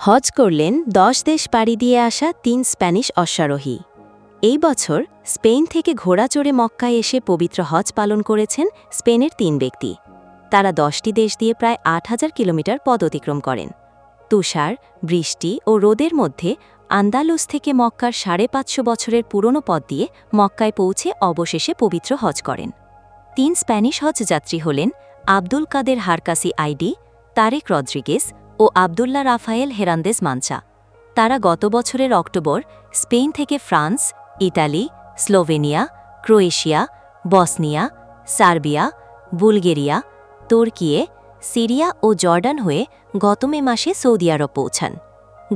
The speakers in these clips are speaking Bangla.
হজ করলেন দশ দেশ পাড়ি দিয়ে আসা তিন স্প্যানিশ অশ্বারোহী। এই বছর স্পেন থেকে ঘোড়া চড়ে মক্কায় এসে পবিত্র হজ পালন করেছেন স্পেনের তিন ব্যক্তি। তারা দশটি দেশ দিয়ে প্রায় আট হাজার কিলোমিটার পদ অতিক্রম করেন। তুষার, বৃষ্টি ও রোদের মধ্যে আন্দালুস থেকে মক্কার সাড়ে পাঁচশো বছরের পুরনো পথ দিয়ে মক্কায় পৌঁছে অবশেষে পবিত্র হজ করেন। তিন স্প্যানিশ হজ যাত্রী হলেন Abdul Kader Harkasi Aidi, Tarek Rodriguez ও আবদুল্লা রাফায়েল হেরান্দেস মানচা তারা গত বছরের অক্টোবর স্পেন থেকে France Italy Slovenia, Croatia, Bosnia, Serbia, Bulgaria, Turkiye, Syria ও জর্ডান হয়ে গত মে মাসে সৌদি আরব পৌঁছান।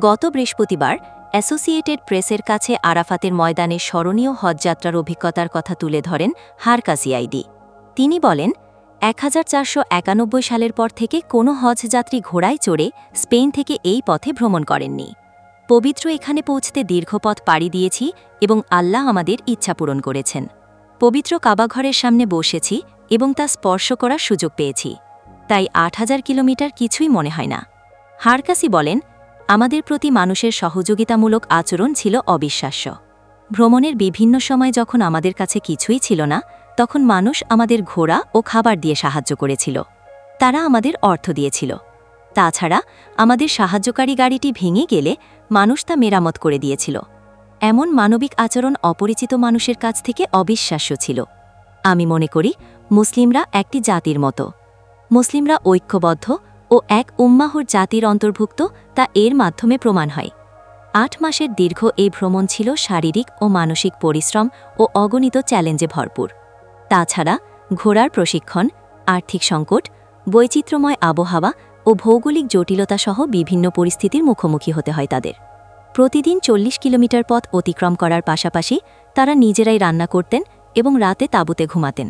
গত বৃহস্পতিবার অ্যাসোসিয়েটেড প্রেসের কাছে আরাফাতের ময়দানে স্মরণীয় হজযাত্রার অভিজ্ঞতার কথা তুলে ধরেন হারকাসি আইডি। তিনি বলেন এক হাজার চারশো একানব্বই সালের পর থেকে কোনো হজযাত্রী ঘোড়ায় চড়ে স্পেন থেকে এই পথে ভ্রমণ করেননি। পবিত্র এখানে পৌঁছতে দীর্ঘপথ পাড়ি দিয়েছি এবং আল্লাহ আমাদের ইচ্ছা পূরণ করেছেন। পবিত্র কাবাঘরের সামনে বসেছি এবং তা স্পর্শ করার সুযোগ পেয়েছি। তাই আট হাজার কিলোমিটার কিছুই মনে হয় না। হারকাসি বলেন, আমাদের প্রতি মানুষের সহযোগিতামূলক আচরণ ছিল অবিশ্বাস্য। ভ্রমণের বিভিন্ন সময় যখন আমাদের কাছে কিছুই ছিল না তখন মানুষ আমাদের ঘোড়া ও খাবার দিয়ে সাহায্য করেছিল। তারা আমাদের অর্থ দিয়েছিল। তাছাড়া আমাদের সাহায্যকারী গাড়িটি ভেঙে গেলে মানুষ তা মেরামত করে দিয়েছিল। এমন মানবিক আচরণ অপরিচিত মানুষের কাছ থেকে অবিশ্বাস্য ছিল। আমি মনে করি, মুসলিমরা একটি জাতির মতো। মুসলিমরা ঐক্যবদ্ধ ও এক উম্মাহর জাতির অন্তর্ভুক্ত তা এর মাধ্যমে প্রমাণ হয়। আট মাসের দীর্ঘ এই ভ্রমণ ছিল শারীরিক ও মানসিক পরিশ্রম ও অগণিত চ্যালেঞ্জে ভরপুর। তাছাড়া ঘোড়ার প্রশিক্ষণ, আর্থিক সংকট, বৈচিত্র্যময় আবহাওয়া ও ভৌগোলিক জটিলতা সহ বিভিন্ন পরিস্থিতির মুখোমুখি হতে হয় তাদের। প্রতিদিন চল্লিশ কিলোমিটার পথ অতিক্রম করার পাশাপাশি তারা নিজেরাই রান্না করতেন এবং রাতে তাঁবুতে ঘুমাতেন।